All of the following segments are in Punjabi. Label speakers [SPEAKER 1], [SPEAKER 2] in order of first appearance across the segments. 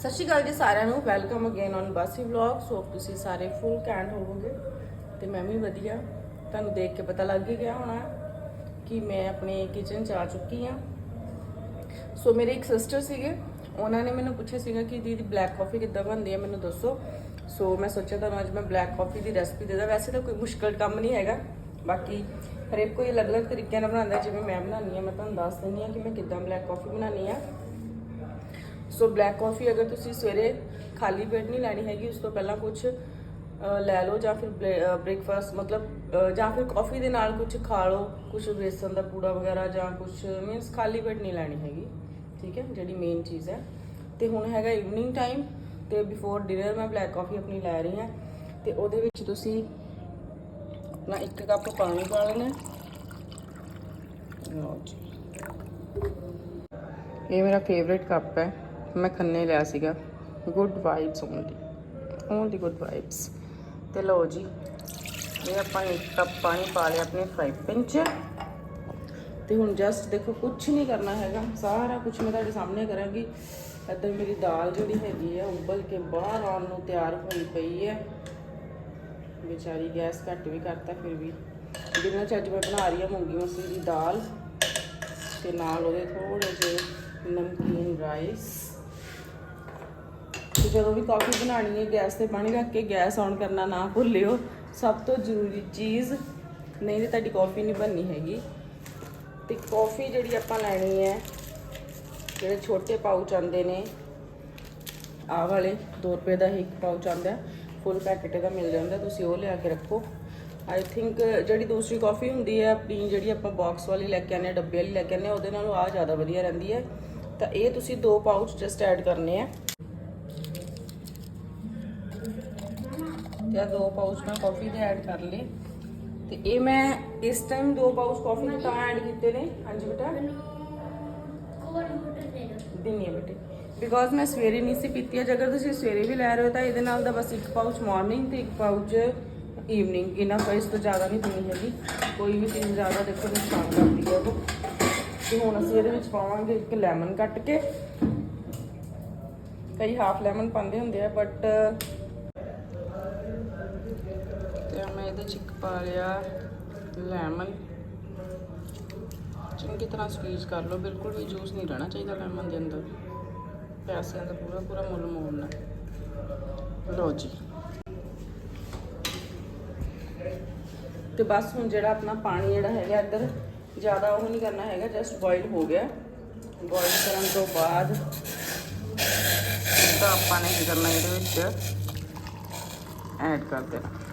[SPEAKER 1] ਸਤਿ ਸ਼੍ਰੀ ਅਕਾਲ ਜੀ ਸਾਰਿਆਂ ਨੂੰ। Welcome again on Basi vlog so ਤੁਸੀਂ ਸਾਰੇ ਫੁੱਲ ਕੈਂਡ ਹੋਵੋਗੇ ਤੇ ਮੈਂ ਵੀ ਵਧੀਆ। ਤੁਹਾਨੂੰ ਦੇਖ ਕੇ ਪਤਾ ਲੱਗ ਹੀ ਗਿਆ ਹੋਣਾ ਕਿ ਮੈਂ ਆਪਣੇ ਕਿਚਨ 'ਚ ਆ ਚੁੱਕੀ ਆ ਸੋ ਮੇਰੇ ਇੱਕ ਸਿਸਟਰ ਸੀਗੇ। ਉਹਨਾਂ ਨੇ ਮੈਨੂੰ ਪੁੱਛਿਆ ਸੀਗਾ ਕਿ ਦੀਦੀ ਬਲੈਕ ਕਾਫੀ ਕਿੱਦਾਂ ਬਣਦੀ ਹੈ, ਮੈਨੂੰ ਦੱਸੋ। ਸੋ ਮੈਂ ਸੋਚਿਆ ਤੁਹਾਨੂੰ ਅੱਜ ਮੈਂ ਬਲੈਕ ਕਾਫੀ ਦੀ ਰੈਸਪੀ ਦੇ ਦਾਂ। ਵੈਸੇ ਤਾਂ ਕੋਈ ਮੁਸ਼ਕਲ ਕੰਮ ਨਹੀਂ ਹੈਗਾ। ਬਾਕੀ ਹਰੇਕ ਕੋਈ ਅਲੱਗ-ਅਲੱਗ ਤਰੀਕਿਆਂ ਨਾਲ ਬਣਾਉਂਦਾ ਜਿਵੇਂ ਮੈਂ ਬਣਾਉਂਦੀ ਆ ਮੈਂ ਤੁਹਾਨੂੰ ਦੱਸ ਦਿੰਦੀ ਆ ਕਿ ਮੈਂ ਕਿੱਦਾਂ ਬਲੈਕ ਕਾਫੀ ਬਣਾਉਂਦੀ ਆ ਸੋ ਬਲੈਕ ਕਾਫੀ ਅਗਰ ਤੁਸੀਂ ਸਵੇਰੇ ਖਾਲੀ ਪੇਟ ਨਹੀਂ ਲੈਣੀ ਹੈਗੀ, ਉਸ ਤੋਂ ਪਹਿਲਾਂ ਕੁਝ ਲੈ ਲਓ ਜਾਂ ਫਿਰ ਬ੍ਰੇਕਫਾਸਟ ਮਤਲਬ ਜਾਂ ਫਿਰ ਕਾਫੀ ਦੇ ਨਾਲ ਕੁਝ ਖਾ ਲਓ ਕੁਝ ਬੇਸਨ ਦਾ ਪੂੜਾ ਵਗੈਰਾ ਜਾਂ ਕੁਝ ਮੀਨਸ ਖਾਲੀ ਪੇਟ ਨਹੀਂ ਲੈਣੀ ਹੈਗੀ, ਠੀਕ ਹੈ, ਜਿਹੜੀ ਮੇਨ ਚੀਜ਼ ਹੈ। ਤੇ ਹੁਣ ਹੈਗਾ ਈਵਨਿੰਗ ਟਾਈਮ ਤੇ ਬਿਫੋਰ ਡਿਨਰ ਮੈਂ ਬਲੈਕ ਕਾਫੀ ਆਪਣੀ ਲੈ ਰਹੀ ਹਾਂ, ਤੇ ਉਹਦੇ ਵਿੱਚ ਤੁਸੀਂ ਆਪਣਾ ਇੱਕ ਕੱਪ ਪਾਣੀ ਪਾ ਲੈਣਾ ਲਓ ਜੀ। ਇਹ ਮੇਰਾ ਫੇਵਰਿਟ ਕੱਪ ਹੈ। ਮੈਂ ਖੰਨੇ ਲਿਆ ਸੀਗਾ। Good vibes only only good vibes ਤੇ ਲਓ ਜੀ, ਇਹ ਆਪਾਂ ਇੱਕ ਕੱਪ ਪਾਣੀ ਪਾ ਲਿਆ ਆਪਣੇ ਫਰਾਈ ਪੈਨ 'ਚ। ਤੇ ਹੁਣ ਜਸਟ ਦੇਖੋ ਕੁਝ ਨਹੀਂ ਕਰਨਾ ਹੈਗਾ। ਸਾਰਾ ਕੁਝ ਮੈਂ ਤੁਹਾਡੇ ਸਾਹਮਣੇ ਕਰਾਂਗੀ। ਇੱਧਰ ਮੇਰੀ ਦਾਲ ਜਿਹੜੀ ਹੈਗੀ ਹੈ ਉਬਲ ਕੇ ਬਾਹਰ ਆਉਣ ਨੂੰ ਤਿਆਰ ਹੋਈ ਪਈ ਹੈ ਵਿਚਾਰੀ ਗੈਸ ਘੱਟ ਵੀ ਕਰਤਾ ਫਿਰ ਵੀ। ਜਿਹਨਾਂ ਚ ਅੱਜ ਮੈਂ ਬਣਾ ਰਹੀ ਹਾਂ ਮੂੰਗੀ ਮਸਰੀ ਦੀ ਦਾਲ, ਤੇ ਨਾਲ ਉਹਦੇ ਥੋੜੇ ਜਿਹੇ ਨਮਕੀਨ ਰਾਈਸ ਤੇ ਜਦੋਂ ਵੀ ਕਾਫੀ ਬਣਾਣੀ ਹੈ ਗੈਸ ਤੇ ਪਾਣੀ ਰੱਖ ਕੇ ਗੈਸ ਔਨ ਕਰਨਾ ਨਾ ਭੁੱਲਿਓ। ਸਭ ਤੋਂ ਜ਼ਰੂਰੀ ਚੀਜ਼, ਨਹੀਂ ਤੇ ਤੁਹਾਡੀ ਕਾਫੀ ਨਹੀਂ ਬਣਨੀ ਹੈਗੀ। ਤੇ ਕਾਫੀ ਜਿਹੜੀ ਆਪਾਂ ਲੈਣੀ ਹੈ, ਜਿਹੜੇ ਛੋਟੇ ਪਾਊਚ ਆਉਂਦੇ ਨੇ, ਆਹ ਵਾਲੇ 2 ਰੁਪਏ ਦਾ ਹੀ ਇੱਕ ਪਾਊਚ ਆਉਂਦਾ ਫੁੱਲ ਪੈਕੇਟ ਦਾ ਮਿਲ ਜਾਂਦਾ, ਤੁਸੀਂ ਉਹ ਲਿਆ ਕੇ ਰੱਖੋ। ਆਈ ਥਿੰਕ ਜਿਹੜੀ ਦੂਸਰੀ ਕਾਫੀ ਹੁੰਦੀ ਹੈ, ਆਪਣੀ ਜਿਹੜੀ ਆਪਾਂ ਬਾਕਸ ਵਾਲੀ ਲੈ ਕੇ ਆਨੇ ਆ ਡੱਬੇ ਵਾਲੀ ਲੈ ਕੇ ਆਨੇ ਆ ਉਹਦੇ ਨਾਲੋਂ ਆ ਜ਼ਿਆਦਾ ਵਧੀਆ ਰਹਿੰਦੀ ਹੈ। ਤਾਂ ਇਹ ਤੁਸੀਂ ਦੋ ਪਾਊਚ ਜਸਟ ਐਡ ਕਰਨੇ ਆ। ਤੇ ਆਹ ਦੋ ਪਾਊਚ ਮੈਂ ਕਾਫੀ ਦੇ ਐਡ ਕਰ ਲਏ। ਤੇ ਇਹ ਮੈਂ ਇਸ ਟਾਈਮ ਦੋ ਪਾਊਚ ਕਾਫੀ ਦੇ ਤਾਂ ਐਡ ਕੀਤੇ ਨੇ। ਹਾਂਜੀ ਬੇਟਾ? ਦਿੰਨੀ ਹੈ ਬੇਟੇ। ਬਿਕੋਜ਼ ਮੈਂ ਸਵੇਰੇ ਨਹੀਂ ਸੀ ਪੀਤੀ ਅੱਜ ਅਗਰ ਤੁਸੀਂ ਸਵੇਰੇ ਵੀ ਲੈ ਰਹੇ ਹੋ ਤਾਂ ਇਹਦੇ ਨਾਲ ਦਾ ਬਸ ਇੱਕ ਪਾਊਚ ਮਾਰਨਿੰਗ ਤੇ ਇੱਕ ਪਾਊਚ ਈਵਨਿੰਗ ਇਹਨਾਂ ਇਸ ਤੋਂ ਜ਼ਿਆਦਾ ਨਹੀਂ ਪੀਣੀ ਹੈਗੀ। ਕੋਈ ਵੀ ਚੀਜ਼ ਜ਼ਿਆਦਾ ਦੇਖੋ ਨੁਕਸਾਨ ਕਰਦੀ ਹੈ। ਉਹ ਤੇ ਹੁਣ ਅਸੀਂ ਇਹਦੇ ਵਿੱਚ ਪਾਵਾਂਗੇ ਇੱਕ ਲੈਮਨ ਕੱਟ ਕੇ। ਕਈ ਹਾਫ ਲੈਮਨ ਪਾਉਂਦੇ ਹੁੰਦੇ ਆ ਬਟ ਤੇ ਮੈਂ ਇਹਦੇ ਚ ਇੱਕ ਪਾ ਲਿਆ ਲੈਮਨ ਚੰਗੀ ਤਰ੍ਹਾਂ ਸਕਵੀਜ਼ ਕਰ ਲਓ ਬਿਲਕੁਲ ਵੀ ਜੂਸ ਨਹੀਂ ਰਹਿਣਾ ਚਾਹੀਦਾ ਲੈਮਨ ਦੇ ਅੰਦਰ ਪੈਸਿਆਂ ਦਾ ਪੂਰਾ ਪੂਰਾ ਮੁੱਲ ਮੋੜਨਾ ਲਓ ਜੀ ਤੇ ਬਸ ਹੁਣ ਜਿਹੜਾ ਆਪਣਾ ਪਾਣੀ ਜਿਹੜਾ ਹੈਗਾ ਇੱਧਰ ਜ਼ਿਆਦਾ ਉਹ ਨਹੀਂ ਕਰਨਾ ਹੈਗਾ ਜਸਟ ਬੋਇਲ ਹੋ ਗਿਆ ਬੋਇਲ ਕਰਨ ਤੋਂ ਬਾਅਦ ਤਾਂ ਆਪਾਂ ਨੇ ਕੀ ਕਰਨਾ ਇਹਦੇ ਵਿੱਚ ਐਡ ਕਰ ਦੇਣਾ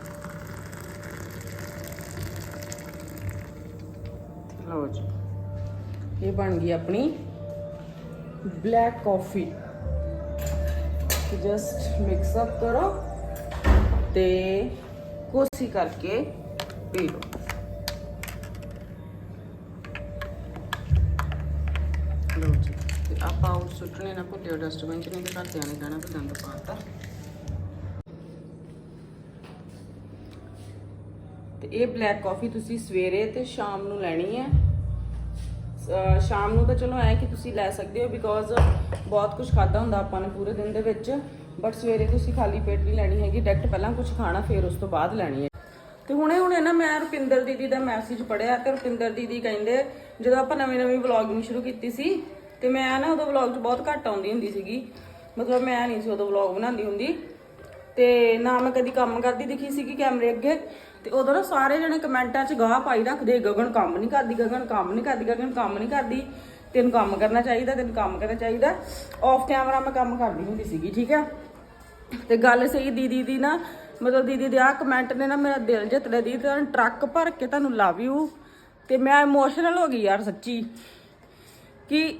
[SPEAKER 1] ਲਓ ਜੀ। ਇਹ ਬਣ ਗਈ ਆਪਣੀ black coffee just mix up ਕਰੋ ਤੇ ਕੋਸੀ ਕਰਕੇ ਪੀ ਲਓ। ਲਓ ਜੀ, ਤੇ ਆਪਾਂ ਉਹ ਸੁੱਟਣੇ ਨਾ ਭੁੱਲਿਓ ਡਸਟਬਿਨ ਚ, ਨਹੀਂ ਤੇ ਘਰਦਿਆਂ ਨੇ ਕਹਿਣਾ ਵੀ ਗੰਦ ਪਾਤਾ ਤੇ ਇਹ ਬਲੈਕ ਕਾਫੀ ਤੁਸੀਂ ਸਵੇਰੇ ਤੇ ਸ਼ਾਮ ਨੂੰ ਲੈਣੀ ਹੈ। ਸ਼ਾਮ ਨੂੰ ਤਾਂ ਚਲੋ ਐ ਕਿ ਤੁਸੀਂ ਲੈ ਸਕਦੇ ਹੋ ਬਿਕੋਜ਼ ਬਹੁਤ ਕੁਝ ਖਾਦਾ ਹੁੰਦਾ ਆਪਾਂ ਨੇ ਪੂਰੇ ਦਿਨ ਦੇ ਵਿੱਚ। ਬਟ ਸਵੇਰੇ ਤੁਸੀਂ ਖਾਲੀ ਪੇਟ ਨਹੀਂ ਲੈਣੀ ਹੈਗੀ ਡਾਇਰੈਕਟ ਪਹਿਲਾਂ ਕੁਝ ਖਾਣਾ, ਫਿਰ ਉਸ ਤੋਂ ਬਾਅਦ ਲੈਣੀ ਹੈ। ਤੇ ਹੁਣੇ ਹੁਣੇ ਨਾ ਮੈਂ ਰੁਪਿੰਦਰ ਦੀਦੀ ਦਾ ਮੈਸੇਜ ਪੜਿਆ ਤੇ ਰੁਪਿੰਦਰ ਦੀਦੀ ਕਹਿੰਦੇ, ਜਦੋਂ ਆਪਾਂ ਨਵੀਂ ਨਵੀਂ ਵਲੌਗਿੰਗ ਸ਼ੁਰੂ ਕੀਤੀ ਸੀ ਤੇ ਮੈਂ ਨਾ ਉਦੋਂ ਵਲੌਗ 'ਚ ਬਹੁਤ ਘੱਟ ਆਉਂਦੀ ਹੁੰਦੀ ਸੀਗੀ। ਮਤਲਬ ਮੈਂ ਨਹੀਂ ਸੀ ਉਦੋਂ ਵਲੌਗ ਬਣਾਉਂਦੀ ਹੁੰਦੀ। ਤੇ ਨਾ ਮੈਂ ਕਦੀ ਕੰਮ ਕਰਦੀ ਦਿਖੀ ਸੀਗੀ ਕੈਮਰੇ ਅੱਗੇ। ਤੇ ਉਦੋਂ ਨਾ ਸਾਰੇ ਜਣੇ ਕਮੈਂਟਾਂ 'ਚ ਗਾਹ ਪਾਈ ਰੱਖਦੇ, ਗਗਨ ਕੰਮ ਨਹੀਂ ਕਰਦੀ, ਗਗਨ ਕੰਮ ਨਹੀਂ ਕਰਦੀ, ਗਗਨ ਕੰਮ ਨਹੀਂ ਕਰਦੀ। ਤੈਨੂੰ ਕੰਮ ਕਰਨਾ ਚਾਹੀਦਾ, ਤੈਨੂੰ ਕੰਮ ਕਰਨਾ ਚਾਹੀਦਾ। ਆਫ ਕੈਮਰਾ ਮੈਂ ਕੰਮ ਕਰਦੀ ਹੁੰਦੀ ਸੀਗੀ, ਠੀਕ ਆ? ਤੇ ਗੱਲ ਸਹੀ ਦੀਦੀ ਦੀ ਨਾ, ਮਤਲਬ ਦੀਦੀ ਦੇ ਆ ਕਮੈਂਟ ਨੇ ਨਾ ਮੇਰਾ ਦਿਲ ਜਿੱਤ ਲਿਆ ਦੀਦੀ ਤੁਹਾਨੂੰ ਟਰੱਕ ਭਰ ਕੇ ਤੁਹਾਨੂੰ ਲਵ ਯੂ ਤੇ ਮੈਂ ਇਮੋਸ਼ਨਲ ਹੋ ਗਈ ਯਾਰ ਸੱਚੀ। ਕਿ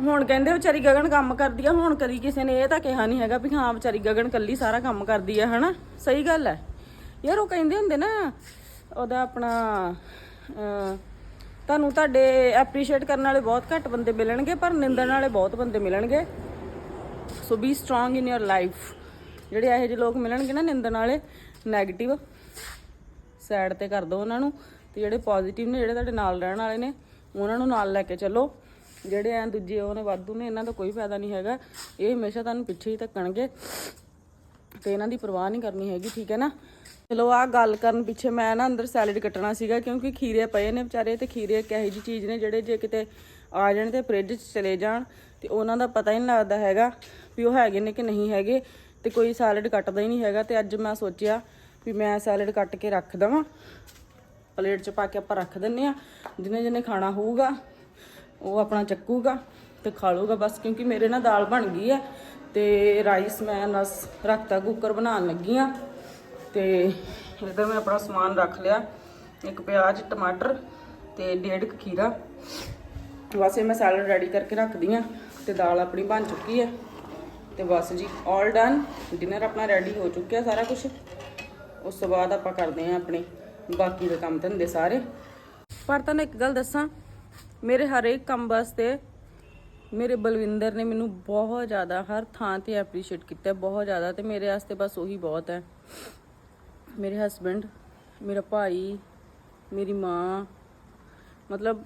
[SPEAKER 1] ਹੁਣ ਕਹਿੰਦੇ ਵਿਚਾਰੀ ਗਗਨ ਕੰਮ ਕਰਦੀ ਆ, ਹੁਣ ਕਦੀ ਕਿਸੇ ਨੇ ਇਹ ਤਾਂ ਕਿਹਾ ਨਹੀਂ ਹੈਗਾ ਵੀ ਹਾਂ ਵਿਚਾਰੀ ਗਗਨ ਕੱਲੀ ਸਾਰਾ ਕੰਮ ਕਰਦੀ ਆ, ਹਨਾ? ਸਹੀ ਗੱਲ ਹੈ ਯਾਰ ਉਹ ਕਹਿੰਦੇ ਹੁੰਦੇ ਨਾ, ਉਹਦਾ ਆਪਣਾ ਤੁਹਾਨੂੰ ਤੁਹਾਡੇ ਐਪਰੀਸ਼ੀਏਟ ਕਰਨ ਵਾਲੇ ਬਹੁਤ ਘੱਟ ਬੰਦੇ ਮਿਲਣਗੇ, ਪਰ ਨਿੰਦਣ ਵਾਲੇ ਬਹੁਤ ਬੰਦੇ ਮਿਲਣਗੇ। So be strong in your life ਜਿਹੜੇ ਇਹੋ ਜਿਹੇ ਲੋਕ ਮਿਲਣਗੇ ਨਾ ਨਿੰਦਣ ਵਾਲੇ 네ਗੇਟਿਵ ਸਾਈਡ ਤੇ ਕਰ ਦਿਓ ਉਹਨਾਂ ਨੂੰ। ਤੇ ਜਿਹੜੇ ਪੋਜ਼ਿਟਿਵ ਨੇ, ਜਿਹੜੇ ਤੁਹਾਡੇ ਨਾਲ ਰਹਿਣ ਵਾਲੇ ਨੇ, ਉਹਨਾਂ ਨੂੰ ਨਾਲ ਲੈ ਕੇ ਚੱਲੋ। ਜਿਹੜੇ ਆ ਦੂਜੇ ਉਹ ਨੇ, ਵਾਧੂ ਨੇ, ਇਹਨਾਂ ਦਾ ਕੋਈ ਫਾਇਦਾ ਨਹੀਂ ਹੈਗਾ। ਇਹ ਹਮੇਸ਼ਾ ਤੁਹਾਨੂੰ ਪਿੱਛੇ ਹੀ ਧੱਕਣਗੇ। ਤੇ ਇਹਨਾਂ ਦੀ ਪਰਵਾਹ ਨਹੀਂ ਕਰਨੀ ਹੈਗੀ, ਠੀਕ ਹੈ ਨਾ? ਚਲੋ ਆ ਗੱਲ ਕਰਨ ਪਿੱਛੇ ਮੈਂ ਨਾ ਅੰਦਰ ਸੈਲਡ ਕੱਟਣਾ ਸੀਗਾ ਕਿਉਂਕਿ ਖੀਰੇ ਪਏ ਨੇ ਵਿਚਾਰੇ ਤੇ ਖੀਰੇ ਇੱਕ ਇਹੋ ਜਿਹੀ ਚੀਜ਼ ਨੇ ਜਿਹੜੇ ਜੇ ਕਿਤੇ ਆ ਜਾਣ ਤੇ ਫ੍ਰਿਜ 'ਚ ਚਲੇ ਜਾਣ ਤੇ ਉਹਨਾਂ ਦਾ ਪਤਾ ਹੀ ਨਹੀਂ ਲੱਗਦਾ ਹੈਗਾ ਵੀ ਉਹ ਹੈਗੇ ਨੇ ਕਿ ਨਹੀਂ ਹੈਗੇ ਤੇ ਕੋਈ ਸੈਲਡ ਕੱਟਦਾ ਹੀ ਨਹੀਂ ਹੈਗਾ ਤੇ ਅੱਜ ਮੈਂ ਸੋਚਿਆ ਵੀ ਮੈਂ ਸੈਲਡ ਕੱਟ ਕੇ ਰੱਖ ਦਵਾਂ। ਪਲੇਟ 'ਚ ਪਾ ਕੇ ਆਪਾਂ ਰੱਖ ਦਿੰਨੇ ਆ ਜਿਹਨੇ ਜਿਹਨੇ ਖਾਣਾ ਹੋਊਗਾ, ਉਹ ਆਪਣਾ ਚੱਕੂਗਾ ਤੇ ਖਾ ਲੂਗਾ ਬਸ ਕਿਉਂਕਿ ਮੇਰੇ ਨਾਲ ਦਾਲ ਬਣ ਗਈ ਹੈ ਤੇ ਰਾਈਸ ਮੈਂ ਨਸ ਰੱਖਤਾ ਕੁੱਕਰ ਬਣਾਉਣ ਲੱਗੀ ਆ ਤੇ ਇਧਰ ਮੈਂ ਆਪਣਾ ਸਮਾਨ ਰੱਖ ਲਿਆ। ਇੱਕ ਪਿਆਜ਼, ਟਮਾਟਰ ਤੇ ਡੇਢ ਕੁ ਖੀਰਾ। ਬਸ ਇਹ ਮੈਂ ਸੈਲਡ ਰੈਡੀ ਕਰਕੇ ਰੱਖਦੀ ਆ ਤੇ ਦਾਲ ਆਪਣੀ ਬਣ ਚੁੱਕੀ ਹੈ। ਤੇ ਬਸ ਜੀ ਆਲ ਡਨ ਡਿਨਰ ਆਪਣਾ ਰੈਡੀ ਹੋ ਚੁੱਕਿਆ ਸਾਰਾ ਕੁਝ ਉਸ ਤੋਂ ਬਾਅਦ ਆਪਾਂ ਕਰਦੇ ਆਂ ਆਪਣੇ ਬਾਕੀ ਦੇ ਕੰਮ ਧੰਦੇ ਸਾਰੇ। ਪਰ ਤੁਹਾਨੂੰ ਇੱਕ ਗੱਲ ਦੱਸਾਂ, ਮੇਰੇ ਹਰੇਕ ਕੰਮ ਵਾਸਤੇ ਮੇਰੇ ਬਲਵਿੰਦਰ ਨੇ ਮੈਨੂੰ ਬਹੁਤ ਜ਼ਿਆਦਾ ਹਰ ਥਾਂ ਤੇ ਐਪਰੀਸ਼ੀਏਟ ਕੀਤਾ, ਬਹੁਤ ਜ਼ਿਆਦਾ ਤੇ ਮੇਰੇ ਵਾਸਤੇ ਬਸ ਉਹੀ ਬਹੁਤ ਹੈ। ਮੇਰੇ ਹਸਬੰਡ ਮੇਰਾ ਭਾਈ, ਮੇਰੀ ਮਾਂ, ਮਤਲਬ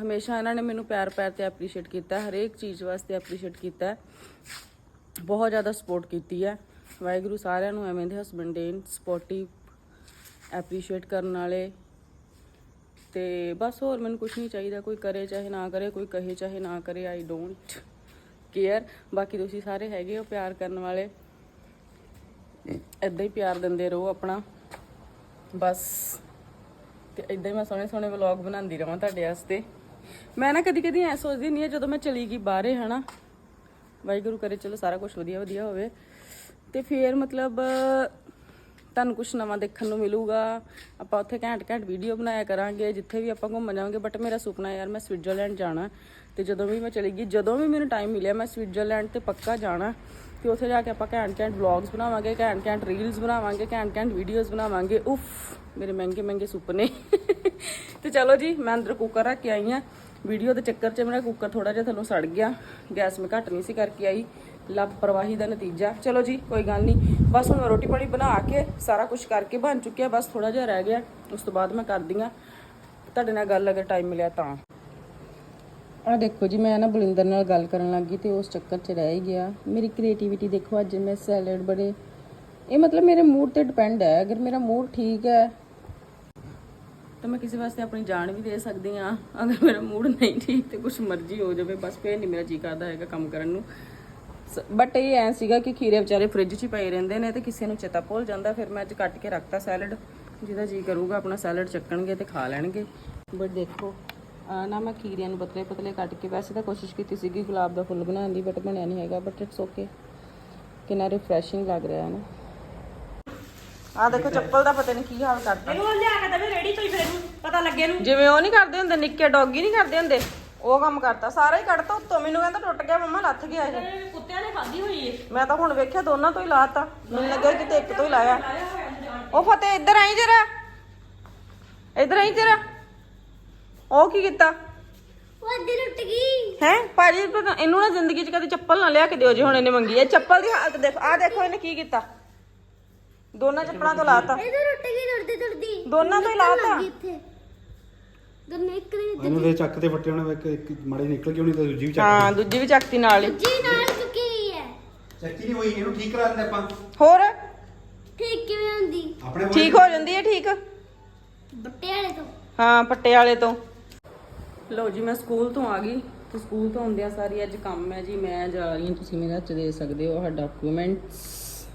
[SPEAKER 1] ਹਮੇਸ਼ਾ ਇਹਨਾਂ ਨੇ ਮੈਨੂੰ ਪਿਆਰ ਪਿਆਰ ਤੇ ਐਪਰੀਸ਼ੀਏਟ ਕੀਤਾ, ਹਰੇਕ ਚੀਜ਼ ਵਾਸਤੇ ਐਪਰੀਸ਼ੀਏਟ ਕੀਤਾ, ਬਹੁਤ ਜ਼ਿਆਦਾ ਸਪੋਰਟ ਕੀਤੀ ਹੈ। ਵਾਹਿਗੁਰੂ ਸਾਰਿਆਂ ਨੂੰ ਐਵੇਂ ਦੇ ਹਸਬੰਡ ਦੇਣ ਸਪੋਰਟਿਵ ਐਪਰੀਸ਼ੀਏਟ ਕਰਨ ਵਾਲੇ। ਤੇ ਬਸ ਹੋਰ ਮੈਨੂੰ ਕੁਝ ਨਹੀਂ ਚਾਹੀਦਾ, ਕੋਈ ਕਰੇ ਚਾਹੇ ਨਾ ਕਰੇ, ਕੋਈ ਕਹੇ ਚਾਹੇ ਨਾ ਕਰੇ ਆਈ ਡੋਂਟ ਕੇਅਰ ਬਾਕੀ ਤੁਸੀਂ ਸਾਰੇ ਹੈਗੇ ਹੋ ਪਿਆਰ ਕਰਨ ਵਾਲੇ। ਇਦਾਂ ਹੀ ਪਿਆਰ ਦਿੰਦੇ ਰਹੋ ਆਪਣਾ। ਬਸ। ਤੇ ਇਦਾਂ ਹੀ ਮੈਂ ਸੋਹਣੇ ਸੋਹਣੇ ਵਲੌਗ ਬਣਾਉਂਦੀ ਰਵਾਂ ਤੁਹਾਡੇ ਵਾਸਤੇ। ਮੈਂ ਨਾ ਕਦੀ ਕਦੀ ਐ ਸੋਚਦੀ ਨਹੀਂ ਆ ਜਦੋਂ ਮੈਂ ਚਲੀ ਗਈ ਬਾਹਰੇ, ਹਨਾ। ਵਾਹਿਗੁਰੂ ਕਰੇ, ਚਲੋ ਸਾਰਾ ਕੁਝ ਵਧੀਆ ਵਧੀਆ ਹੋਵੇ। ਤੇ ਫੇਰ ਮਤਲਬ, ਤੁਹਾਨੂੰ ਕੁਝ ਨਵਾਂ ਦੇਖਣ ਨੂੰ ਮਿਲੂਗਾ। ਆਪਾਂ ਉੱਥੇ ਘੈਂਟ ਘੈਂਟ ਵੀਡੀਓ ਬਣਾਇਆ ਕਰਾਂਗੇ, ਜਿੱਥੇ ਵੀ ਆਪਾਂ ਘੁੰਮਣ ਜਾਵਾਂਗੇ। ਬਟ ਮੇਰਾ ਸੁਪਨਾ ਯਾਰ, ਮੈਂ ਸਵਿਟਜ਼ਰਲੈਂਡ ਜਾਣਾ। ਤੇ ਜਦੋਂ ਵੀ ਮੈਂ ਚਲੀ ਗਈ, ਜਦੋਂ ਵੀ ਮੈਨੂੰ ਟਾਈਮ ਮਿਲਿਆ, ਮੈਂ ਸਵਿਟਜ਼ਰਲੈਂਡ ਤੇ ਪੱਕਾ ਜਾਣਾ। ਤੇ ਉੱਥੇ ਜਾ ਕੇ ਆਪਾਂ ਘੈਂਟ ਘੈਂਟ ਵਲੌਗਸ ਬਣਾਵਾਂਗੇ, ਘੈਂਟ ਘੈਂਟ ਰੀਲਸ ਬਣਾਵਾਂਗੇ, ਘੈਂਟ ਘੈਂਟ ਵੀਡੀਓਜ਼ ਬਣਾਵਾਂਗੇ। ਉਫ, ਮੇਰੇ ਮਹਿੰਗੇ ਮਹਿੰਗੇ ਸੁਪਨੇ ਤੇ ਚਲੋ ਜੀ, ਮੈਂ ਅੰਦਰ ਕੁੱਕਰ ਰੱਖ ਕੇ ਆਈ ਆ ਵੀਡੀਓ ਦੇ ਚੱਕਰ 'ਚ ਮੇਰਾ ਕੁੱਕਰ ਥੋੜਾ ਜਿਹਾ ਥੱਲੋਂ ਸੜ ਗਿਆ। ਗੈਸ ਮੈਂ ਘੱਟ ਨਹੀਂ ਸੀ ਕਰਕੇ ਆਈ। ਲਾਪਰਵਾਹੀ ਦਾ ਨਤੀਜਾ। ਚਲੋ ਜੀ, ਕੋਈ ਗੱਲ ਨਹੀਂ। ਬਸ ਹੁਣ ਮੈਂ ਰੋਟੀ ਪਾਣੀ ਬਣਾ ਕੇ ਸਾਰਾ ਕੁਝ ਕਰਕੇ ਬਣ ਚੁੱਕਿਆ। ਬਸ ਥੋੜਾ ਜਿਹਾ ਰਹਿ ਗਿਆ। ਉਸ ਤੋਂ ਬਾਅਦ ਮੈਂ ਕਰਦੀ ਆ ਤੁਹਾਡੇ ਨਾਲ ਗੱਲ ਅਗਰ ਟਾਈਮ ਮਿਲਿਆ ਤਾਂ। ਆ ਦੇਖੋ ਜੀ, ਮੈਂ ਨਾ ਬਲਿੰਦਰ ਨਾਲ ਗੱਲ ਕਰਨ ਲੱਗੀ ਤੇ ਉਸ ਚੱਕਰ 'ਚ ਰਹਿ ਹੀ ਗਿਆ। ਮੇਰੀ ਕ੍ਰੀਏਟੀਵਿਟੀ ਦੇਖੋ, ਅੱਜ ਮੈਂ ਸੈਲਡ ਬੜੇ, ਇਹ ਮਤਲਬ ਮੇਰੇ ਮੂਡ ਤੇ ਡਿਪੈਂਡ ਹੈ। ਅਗਰ ਮੇਰਾ ਮੂਡ ਠੀਕ ਹੈ, ਤਾਂ ਮੈਂ ਕਿਸੇ ਵਾਸਤੇ ਆਪਣੀ ਜਾਨ ਵੀ ਦੇ ਸਕਦੀ ਆ ਅਗਰ ਮੇਰਾ ਮੂਡ ਨਹੀਂ ਠੀਕ ਤੇ ਕੁਝ ਮਰਜ਼ੀ ਹੋ ਜਾਵੇ, ਬਸ ਫੇਰ ਨਹੀਂ ਮੇਰਾ ਜੀ ਕਰਦਾ ਹੈਗਾ ਕੰਮ ਕਰਨ ਨੂੰ। ਬਟ ਇਹ ਐ ਸੀਗਾ ਕਿ ਖੀਰੇ ਵਿਚਾਰੇ ਫ੍ਰਿਜ 'ਚ ਹੀ ਪਏ ਰਹਿੰਦੇ ਨੇ ਤੇ ਕਿਸੇ ਨੂੰ ਚੇਤਾ ਭੁੱਲ ਜਾਂਦਾ, ਫਿਰ ਮੈਂ ਅੱਜ ਕੱਟ ਕੇ ਰੱਖਤਾ ਸੈਲਡ ਜਿਹਦਾ ਜੀ ਕਰੂਗਾ, ਆਪਣਾ ਸੈਲਡ ਚੱਕਣਗੇ ਤੇ ਖਾ ਲੈਣਗੇ। ਬਟ ਦੇਖੋ ਨਾ ਮੈਂ ਖੀਰਿਆਂ ਨੂੰ ਪਤਲੇ ਪਤਲੇ ਕੱਟ ਕੇ ਵੈਸੇ ਤਾਂ ਕੋਸ਼ਿਸ਼ ਕੀਤੀ ਸੀਗੀ ਗੁਲਾਬ ਦਾ ਫੁੱਲ ਬਣਾਉਣ ਦੀ ਬਟ ਬਣਿਆ ਨਹੀਂ ਹੈਗਾ ਬਟ ਇਟਸ ਓਕੇ ਕਿੰਨਾ ਰਿਫਰੈਸ਼ਿੰਗ ਲੱਗ ਰਿਹਾ ਹੈ ਨਾ। ਆ ਦੇਖੋ ਚੱਪਲ ਦਾ ਪਤਾ ਨਹੀਂ ਕੀ ਹਾਲ ਕਰਤਾ।
[SPEAKER 2] ਇਹਨੂੰ ਲਿਆ ਕੇ ਦੇਵੇ ਰੈਡੀ ਤੋਂ ਹੀ ਫਿਰ ਇਹਨੂੰ ਪਤਾ ਲੱਗੇ ਨੂੰ
[SPEAKER 1] ਜਿਵੇਂ ਉਹ ਨਹੀਂ ਕਰਦੇ ਹੁੰਦੇ ਨਿੱਕੇ ਡੌਗੀ ਨਹੀਂ ਕਰਦੇ ਹੁੰਦੇ ਉਹ ਕੰਮ ਕਰਤਾ। ਸਾਰਾ ਹੀ ਕੱਢਤਾ ਉੱਤੋਂ ਮੈਨੂੰ ਕਹਿੰਦਾ ਟੁੱਟ ਗਿਆ ਮੰਮਾ ਲੱਥ ਗਿਆ ਇਹ।
[SPEAKER 2] ਇਹ ਕੁੱਤਿਆਂ ਨੇ ਖਾਧੀ ਹੋਈ ਏ।
[SPEAKER 1] ਮੈਂ ਤਾਂ ਹੁਣ ਵੇਖਿਆ ਦੋਨਾਂ ਤੋਂ ਹੀ ਲਾਤਾ। ਮੈਨੂੰ ਲੱਗਿਆ ਕਿਤੇ ਇੱਕ ਤੋਂ ਹੀ ਲਾਇਆ। ਉਹ ਫਤਿਹ ਇੱਧਰ ਆਈ ਜਰਾ। ਇੱਧਰ ਆਈ ਜਰਾ। ਉਹ ਕੀ ਕੀਤਾ?
[SPEAKER 3] ਉਹ ਅੱਧੀ ਟੁੱਟ ਗਈ।
[SPEAKER 1] ਹੈ? ਭਾਜੀ ਇਹਨੂੰ ਨਾ ਜ਼ਿੰਦਗੀ 'ਚ ਕਦੇ ਚੱਪਲ ਨਾ ਲਿਆ ਕੇ ਦਿਓ ਜੇ ਹੁਣ ਇਹਨੇ ਮੰਗੀ। ਹੈ ਚੱਪਲ ਦੀ ਹਾਲਤ ਦੇਖ ਆ ਦੇਖੋ ਇਹਨੇ ਕੀ ਕੀਤਾ। ਦੋਨਾਂ ਚੱਪਲਾਂ ਤੋਂ ਲਾਤਾ।
[SPEAKER 3] ਇਹ ਤਾਂ ਗਈ ਤੁਰਦੀ ਤੁਰਦੀ।
[SPEAKER 1] ਦੋਨਾਂ ਤੋਂ ਹੀ ਲਾਤਾ।
[SPEAKER 3] ਇੱਥੇ। ਦੋਨੇ ਇੱਕ ਦੀ
[SPEAKER 4] ਇਹਨੂੰ ਦੇ ਚੱਕ ਤੇ ਫੱਟੇ ਹੋਣੇ ਇੱਕ ਇੱਕ ਮਾੜੀ ਨਿਕਲ ਗਈ ਹੋਣੀ ਤਾਂ ਦੂਜੀ ਵੀ ਚੱਕ
[SPEAKER 1] ਹਾਂ ਦੂਜੀ ਵੀ ਚੱਕਤੀ ਨਾਲ ਹੀ।
[SPEAKER 3] ਜੀ ਨਾਲ ਚੁੱਕੀ ਗਈ ਹੈ।
[SPEAKER 4] ਚੱਕੀ ਨਹੀਂ ਹੋਈ ਇਹਨੂੰ ਠੀਕ ਕਰਾ ਦਿੰਦੇ ਆਪਾਂ।
[SPEAKER 1] ਹੋਰ?
[SPEAKER 3] ਠੀਕ ਕਿਵੇਂ ਹੁੰਦੀ?
[SPEAKER 4] ਆਪਣੇ
[SPEAKER 1] ਠੀਕ ਹੋ ਜਾਂਦੀ ਹੈ ਠੀਕ?
[SPEAKER 3] ਬੱਟੇ ਵਾਲੇ ਤੋਂ।
[SPEAKER 1] ਹਾਂ ਪੱਟੇ ਵਾਲੇ ਤੋਂ। ਲਓ ਜੀ, ਮੈਂ ਸਕੂਲ ਤੋਂ ਆ ਗਈ ਤੇ ਸਕੂਲ ਤੋਂ ਆਉਂਦਿਆਂ ਸਾਰੀ ਅੱਜ ਕੰਮ ਹੈ ਜੀ। ਮੈਂ ਜਾ ਰਹੀ ਹਾਂ, ਤੁਸੀਂ ਮੇਰਾ 'ਚ ਦੇ ਸਕਦੇ ਹੋ ਆਹ ਡਾਕੂਮੈਂਟਸ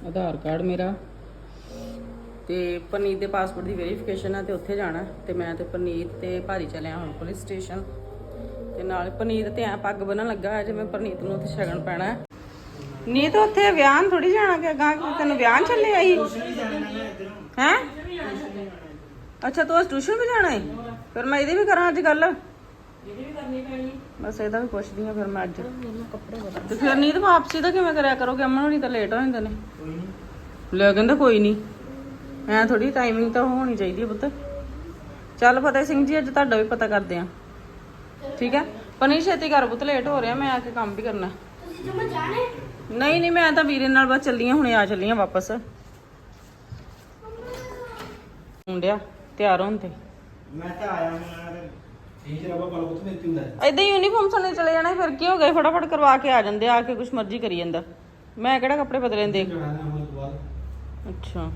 [SPEAKER 1] ਆਧਾਰ ਕਾਰਡ ਮੇਰਾ ਤੇ ਪਰਨੀਤ ਦੇ ਪਾਸਪੋਰਟ ਦੀ ਵੈਰੀਫਿਕੇਸ਼ਨ ਹੈ ਤੇ ਉੱਥੇ ਜਾਣਾ। ਤੇ ਮੈਂ ਤੇ ਪਰਨੀਤ ਤੇ ਭਾਰੀ ਚਲਿਆ ਹੁਣ ਪੁਲਿਸ ਸਟੇਸ਼ਨ ਤੇ ਨਾਲ ਪਰਨੀਤ ਤੇ ਐ ਪੱਗ ਬੰਨਣ ਲੱਗਾ ਹੈ, ਜੇ ਮੈਂ ਪਰਨੀਤ ਨੂੰ ਉੱਥੇ ਸ਼ਗਨ ਪੈਣਾ ਹੈ। ਨੀਤ, ਉੱਥੇ ਵਿਆਹ ਥੋੜੀ ਜਾਣਾ ਕਿ ਅਗਾਂ ਤੈਨੂੰ ਵਿਆਹ ਚੱਲੇ ਆਈ? ਹੈ? ਅੱਛਾ, ਤੂੰ ਟਿਊਸ਼ਨ ਵੀ ਜਾਣਾ ਹੈ ਫਿਰ ਮੈਂ ਇਹਦੀ ਵੀ ਕਰਾਂ ਅੱਜ ਗੱਲ? ਇਹਦੀ ਵੀ ਕਰਨੀ ਪੈਣੀ। ਬਸ ਇਹਦਾ ਵੀ ਪੁੱਛਦੀ ਆ ਫਿਰ ਮੈਂ ਅੱਜ। ਤੇ ਫਿਰ ਨੀਤ ਵਾਪਸੀ ਦਾ ਕਿਵੇਂ ਕਰਿਆ ਕਰੋਗੇ? ਅਮਨ ਹੋਣੀ ਤਾਂ ਲੇਟ ਹੋ ਜਾਂਦੇ ਨੇ। ਲੈ ਕਹਿੰਦਾ ਕੋਈ ਨਹੀਂ ਐ ਥੋੜੀ ਟਾਈਮਿੰਗ ਤਾਂ ਹੋਣੀ ਚਾਹੀਦੀ ਹੈ ਪੁੱਤ। ਚੱਲ ਫਤਿਹ ਸਿੰਘ ਜੀ ਅੱਜ ਤੁਹਾਡਾ ਵੀ ਪਤਾ ਕਰਦੇ ਆ। ਠੀਕ ਹੈ ਪਨੀ ਛੇਤੀ ਕਰ ਪੁੱਤ ਲੇਟ ਹੋ ਰਿਹਾ ਮੈਂ ਆ ਕੇ ਕੰਮ ਵੀ ਕਰਨਾ।
[SPEAKER 3] ਤੁਸੀਂ ਜਮਾ ਜਾਣੇ
[SPEAKER 1] ਨਹੀਂ ਨਹੀਂ ਮੈਂ ਤਾਂ ਵੀਰੇ ਨਾਲ ਬਸ ਚੱਲੀਆਂ ਹੁਣੇ ਆ ਚੱਲੀਆਂ ਵਾਪਸ। ਮੁੰਡਿਆ ਤਿਆਰ ਹੋਣ ਤੇ।
[SPEAKER 4] ਮੈਂ ਤਾਂ ਆਇਆ ਹੁਣ ਪੁੱਤ ਹੁੰਦਾ ਹੈ।
[SPEAKER 1] ਹੀ ਯੂਨੀਫਾਰਮ ਸਣੇ ਚਲੇ ਜਾਣਾ ਫਿਰ ਕੀ ਹੋ ਗਿਆ? ਫਟਾਫਟ ਕਰਵਾ ਕੇ ਆ ਜਾਂਦੇ ਆ ਕੇ ਕੁਛ ਮਰਜ਼ੀ ਕਰੀ ਜਾਂਦਾ। ਮੈਂ ਕਿਹੜਾ ਕੱਪੜੇ ਬਦਲੇ ਨੇ ਦੇਖ
[SPEAKER 4] ਜਾਣਾ ਹੈ ਹੁਣ ਤੋਂ ਬਾਅਦ?
[SPEAKER 1] ਅੱਛਾ।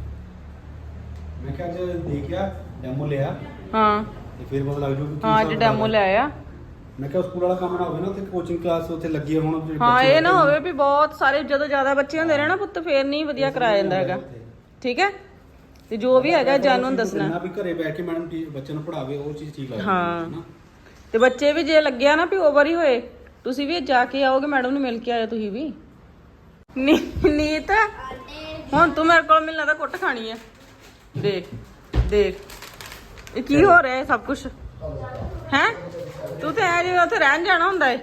[SPEAKER 4] ਮੈਂ ਕਿਹਾ ਅੱਜ ਦੇਖਿਆ ਡੈਮੋ ਲਿਆ।
[SPEAKER 1] ਹਾਂ।
[SPEAKER 4] ਤੇ ਫਿਰ ਪਤਾ ਲੱਗ ਜੂ ਕਿ ਕੀ
[SPEAKER 1] ਹਾਂ ਅੱਜ
[SPEAKER 4] ਹਿਸਾਬ
[SPEAKER 1] ਡੈਮੋ
[SPEAKER 4] ਹੈ।
[SPEAKER 1] ਲੈ। ਆ
[SPEAKER 4] ਮੈਂ ਕਿਹਾ ਸਕੂਲ ਵਾਲਾ ਕੰਮ ਨਾ ਹੋਵੇ ਨਾ ਤੇ ਕੋਚਿੰਗ ਕਲਾਸ ਉੱਥੇ ਲੱਗੀ ਹੋਣ ਜਿਹੜੇ
[SPEAKER 1] ਹਾਂ
[SPEAKER 4] ਬੱਚੇ
[SPEAKER 1] ਇਹ ਨਾ ਹੋਵੇ ਵੀ ਬਹੁਤ ਸਾਰੇ ਜਦੋਂ ਜ਼ਿਆਦਾ ਬੱਚੇ ਹੁੰਦੇ ਨੇ ਨਾ ਪੁੱਤ ਫੇਰ ਨਹੀਂ ਵਧੀਆ ਕਰਾਇਆ ਜਾਂਦਾ ਹੈਗਾ। ਠੀਕ ਹੈ? ਤੇ ਜੋ ਵੀ ਹੈਗਾ ਜਾਨੂੰ ਨੂੰ ਦੱਸਣਾ।
[SPEAKER 4] ਵੀ ਘਰੇ ਬੈਠ ਕੇ ਮੈਡਮ ਬੱਚਿਆਂ ਨੂੰ ਪੜਾਵੇ ਉਹ ਚੀਜ਼ ਠੀਕ ਲੱਗਦੀ
[SPEAKER 1] ਹਾਂ। ਤੇ ਬੱਚੇ ਵੀ ਜੇ ਲੱਗਿਆ ਨਾ ਵੀ ਓਵਰ ਹੀ ਹੋਏ ਤੁਸੀਂ ਵੀ ਜਾ ਕੇ ਆਓਗੇ ਮੈਡਮ ਨੂੰ ਮਿਲ ਕੇ ਆਇਓ ਤੁਸੀਂ ਵੀ। ਨੀ- ਨੀਤ ਹੁਣ ਤੂੰ ਮੇਰੇ ਕੋਲ ਮਿਲਣਾ ਤਾਂ ਕੁੱਟ ਖਾਣੀ ਹੈ ਦੇਖ ਦੇਖ। ਇਹ ਕੀ ਹੋ ਰਿਹਾ ਹੈ ਸਭ ਕੁਝ ਹੈ? ਤੂੰ ਤੇ ਐ ਜਿਵੇਂ ਉੱਥੇ ਰਹਿਣ ਜਾਣਾ ਹੁੰਦਾ ਏ।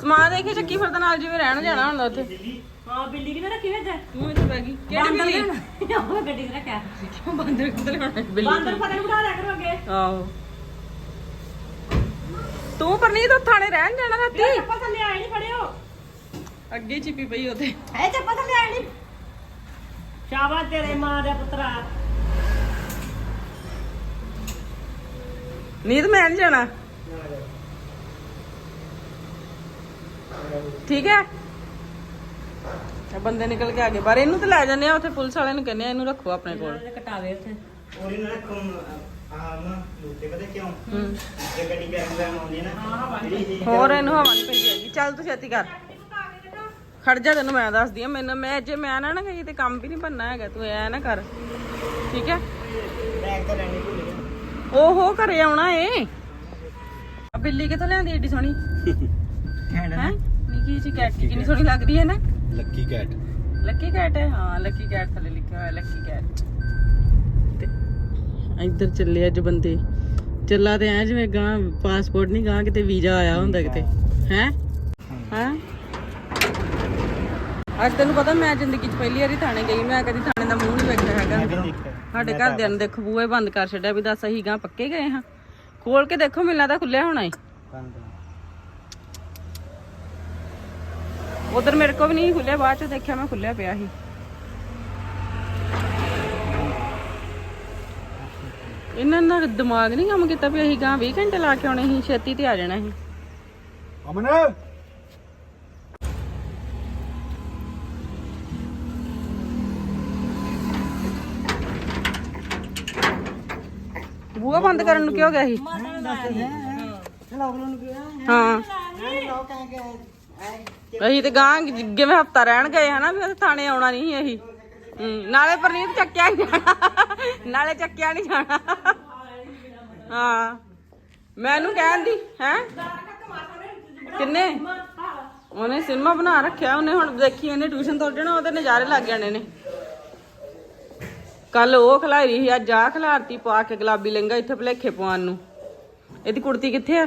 [SPEAKER 1] ਸਮਾਨ ਦੇਖੇ ਚੱਕੀ ਫਿਰਦਾ ਨਾਲ ਜਿਵੇਂ ਰਹਿਣ ਜਾਣਾ ਹੁੰਦਾ ਉੱਥੇ।
[SPEAKER 2] ਹਾਂ ਬਿੱਲੀ ਕਿਨੇ ਰੱਖੀ ਵਿੱਚ
[SPEAKER 1] ਤੂੰ ਇੱਥੇ ਬੈ ਗਈ। ਕਿਹੜੀ ਬਿੱਲੀ?
[SPEAKER 2] ਉਹ ਗੱਡੀ 'ਚ ਰੱਖਿਆ।
[SPEAKER 1] ਬਾਂਦਰ ਕਿੱਧਰ ਹੋਣਾ ਬਿੱਲੀ।
[SPEAKER 2] ਬਾਂਦਰ ਪਤਾ ਨੂੰ ਬਿਠਾ ਲਿਆ ਕਰੋ ਅੱਗੇ।
[SPEAKER 1] ਆਹੋ। ਤੂੰ ਪਰਨੀਤ ਉਹ ਥਾਣੇ ਰਹਿਣ ਜਾਣਾ ਰਾਤੀ।
[SPEAKER 2] ਚੱਪਲ ਥੱਲੇ ਆਏ ਨਹੀਂ ਫੜਿਓ।
[SPEAKER 1] ਅੱਗੇ ਚਿਪੀ ਪਈ ਉੱਥੇ।
[SPEAKER 2] ਇਹ ਚੱਪਲ ਥੱਲੇ ਆਏ ਨਹੀਂ ਸ਼ਾਬਾਸ਼ ਤੇਰੇ ਮਾਂ ਦੇ ਪੁੱਤਰਾ
[SPEAKER 1] ਨੀਤ ਮੈਂ ਨਹੀਂ ਜਾਣਾ। ਠੀਕ ਹੈ? ਇਹ ਬੰਦੇ ਨਿਕਲ ਕੇ ਆ ਗਏ। ਇਹਨੂੰ ਤੇ ਲੈ ਜਾਂਦੇ ਆ ਉੱਥੇ ਪੁਲਿਸ ਵਾਲਿਆਂ ਨੂੰ ਕਹਿੰਦੇ ਆ ਇਹਨੂੰ ਰੱਖੋ ਆਪਣੇ ਕੋਲ। ਹੋਰ ਇਹਨੂੰ ਹਵਾ ਨਹੀਂ ਪੈਂਦੀ ਹੈਗੀ। ਚੱਲ ਤੂੰ ਛੇਤੀ ਕਰ। ਖੜ ਜਾ ਤੈਨੂੰ ਮੈਂ ਦੱਸਦੀ ਆ ਮੈਨੂੰ ਮੈਂ ਜੇ ਮੈਂ ਨਾ ਨਾ ਕਹੀ ਤੇ ਕੰਮ ਵੀ ਨਹੀਂ ਬੰਨਾ ਹੈਗਾ ਤੂੰ ਐ ਨਾ ਕਰ। ਠੀਕ ਹੈ?
[SPEAKER 5] ਬੈਗ
[SPEAKER 1] ਓਹੋ ਘਰੇ ਆਉਣਾ ਏ। ਬਿੱਲੀ ਕਿੱਥੋਂ ਲਿਆਂਦੀ ਏਡੀ ਸੋਹਣੀ? ਹੈਂ? ਨਿੱਕੀ ਜੀ ਕੈਟ ਕਿੰਨੀ ਸੋਹਣੀ ਲੱਗ ਰਹੀ ਹੈ ਨਾ।
[SPEAKER 4] Lucky cat.
[SPEAKER 1] ਲੱਕੀ ਕੈਟ ਹੈ? ਹਾਂ ਲੱਕੀ ਕੈਟ ਥੱਲੇ ਲਿਖਿਆ ਹੋਇਆ ਲੱਕੀ ਕੈਟ। ਤੇ ਇੱਧਰ ਚੱਲੇ ਅੱਜ ਬੰਦੇ। ਚੱਲਾ ਤੇ ਐ ਜਿਵੇਂ ਗਾਂ ਪਾਸਪੋਰਟ ਨਹੀਂ ਗਾਂ ਕਿਤੇ ਵੀਜ਼ਾ ਆਇਆ ਹੁੰਦਾ ਕਿਤੇ। ਹੈ? ਹੈ? ਅੱਜ ਤੈਨੂੰ ਪਤਾ ਮੈਂ ਜ਼ਿੰਦਗੀ 'ਚ ਪਹਿਲੀ ਵਾਰੀ ਥਾਣੇ ਗਈ ਮੈਂ ਕਦੀ ਥਾਣੇ ਦਾ ਮੂੰਹ ਨਹੀਂ ਵੇਖਿਆ ਹੈਗਾ। ਸਾਡੇ ਘਰਦਿਆਂ ਨੇ ਦੇਖੋ ਬੂਹੇ ਬੰਦ ਕਰ ਛੱਡਿਆ ਵੀ ਦੱਸ ਅਸੀਂ ਗਾਂ ਪੱਕੇ ਗਏ ਹਾਂ। ਖੋਲ ਕੇ ਦੇਖੋ ਮਿਲਣਾ ਤਾਂ ਖੁੱਲਿਆ ਹੋਣਾ ਏ। ਉਧਰ ਮੇਰੇ ਕੋ ਵੀ ਨਹੀਂ ਖੁੱਲਿਆ ਬਾਅਦ ਚ ਦੇਖਿਆ ਮੈਂ ਖੁੱਲਿਆ ਪਿਆ ਸੀ। ਇਹਨਾਂ ਦਾ ਦਿਮਾਗ ਨਹੀਂ ਕੰਮ ਕੀਤਾ ਵੀ ਅਸੀਂ ਗਾਂ 20 ਘੰਟੇ ਲਾ ਕੇ ਆਉਣੇ ਸੀ ਛੇਤੀ ਤੇ ਆ ਜਾਣਾ ਸੀ।
[SPEAKER 4] ਅਮਨ।
[SPEAKER 1] ਬੂਹਾ ਬੰਦ ਕਰਨ ਨੂੰ ਕਿਉਂ ਗਿਆ ਸੀ? ਹਾਂ। ਅਸੀਂ ਤੇ ਗਾਂ ਜਿਵੇਂ ਹਫਤਾ ਰਹਿਣ ਗਏ ਹਨਾ ਵੀ ਉੱਥੇ ਥਾਣੇ ਆਉਣਾ ਨਹੀਂ ਅਸੀਂ। ਹੂੰ, ਨਾਲੇ ਪਰਨੀਤ ਚੱਕਿਆ ਨਹੀਂ ਜਾਣਾ। ਨਾਲੇ ਚੱਕਿਆ ਨਹੀਂ ਜਾਣਾ। ਹਾਂ। ਮੈਨੂੰ ਕਹਿੰਦੀ ਹੈ? ਕਿੰਨੇ? ਉਹਨੇ ਸਿਨੇਮਾ ਬਣਾ ਰੱਖਿਆ ਉਹਨੇ ਹੁਣ ਦੇਖੀ ਇਹਨੇ ਟਿਊਸ਼ਨ ਤੋਂ ਉੱਡਣਾ ਉਹਦੇ ਨਜ਼ਾਰੇ ਲੱਗ ਜਾਣੇ ਨੇ। ਕੱਲ ਉਹ ਖਿਲਾਰੀ ਸੀ ਅੱਜ ਆ ਖਿਲਾਰਤੀ ਪਾ ਕੇ ਗੁਲਾਬੀ ਲਹਿੰਗਾ ਇੱਥੇ ਭਲੇਖੇ ਪਵਾਉਣ ਨੂੰ। ਇਹਦੀ ਕੁੜਤੀ ਕਿੱਥੇ ਆ?